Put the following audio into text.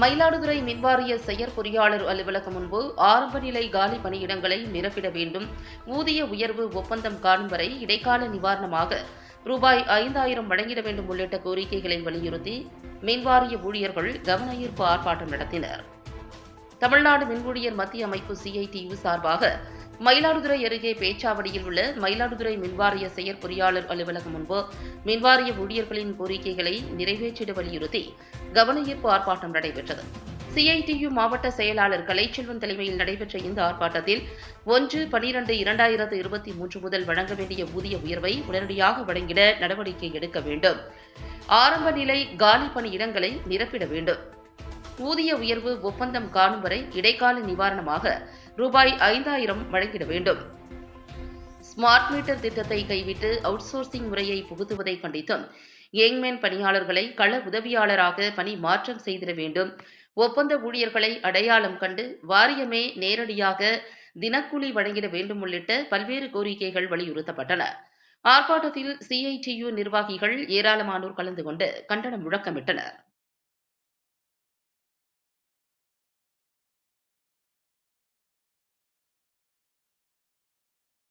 மயிலாடுதுறை மின்வாரிய செயற்பொறியாளர் அலுவலகம் முன்பு ஆரம்ப நிலை காலி பணியிடங்களை நிரப்பிட வேண்டும். ஊதிய உயர்வு ஒப்பந்தம் காணும் வரை இடைக்கால நிவாரணமாக ரூபாய் ஐந்தாயிரம் வழங்கிட வேண்டும் உள்ளிட்ட கோரிக்கைகளை வலியுறுத்தி மின்வாரிய ஊழியர்கள் கவன ஈர்ப்பு ஆர்ப்பாட்டம் நடத்தினர். தமிழ்நாடு மின்ஊழியர் மத்திய அமைப்பு சிஐடியு சார்பாக மயிலாடுதுறை அருகே பேச்சாவடியில் உள்ள மயிலாடுதுறை மின்வாரிய செயற்பொறியாளர் அலுவலகம் முன்பு மின்வாரிய ஊழியர்களின் கோரிக்கைகளை நிறைவேற்றிட வலியுறுத்தி கவனஈர்ப்பு ஆர்ப்பாட்டம் நடைபெற்றது. சிஐடியு மாவட்ட செயலாளர் கலைச்செல்வன் தலைமையில் நடைபெற்ற இந்த ஆர்ப்பாட்டத்தில் ஒன்று பனிரெண்டு இரண்டாயிரத்து இருபத்தி மூன்று முதல் வழங்க வேண்டிய ஊதிய உயர்வை உடனடியாக வழங்கிட நடவடிக்கை எடுக்க வேண்டும். ஆரம்ப நிலை காலி பணியிடங்களை நிரப்பிட வேண்டும். ஊதிய உயர்வு ஒப்பந்தம் காணும் வரை இடைக்கால நிவாரணமாக ரூபாய் ஐந்தாயிரம் வழங்கிட வேண்டும். ஸ்மார்ட் மீட்டர் திட்டத்தை கைவிட்டு அவுட்சோர்சிங் முறையை புகுத்துவதை கண்டித்தும் ஏங்மேன் பணியாளர்களை கள உதவியாளராக பணி மாற்றம் செய்திட வேண்டும். ஒப்பந்த ஊழியர்களை அடையாளம் கண்டு வாரியமே நேரடியாக தினக்கூலி வழங்கிட வேண்டும் உள்ளிட்ட பல்வேறு கோரிக்கைகள் வலியுறுத்தப்பட்டன. ஆர்ப்பாட்டத்தில் சிஐடியு நிர்வாகிகள் ஏராளமானோர் கலந்து கொண்டு கண்டனம் முழக்கமிட்டனர்.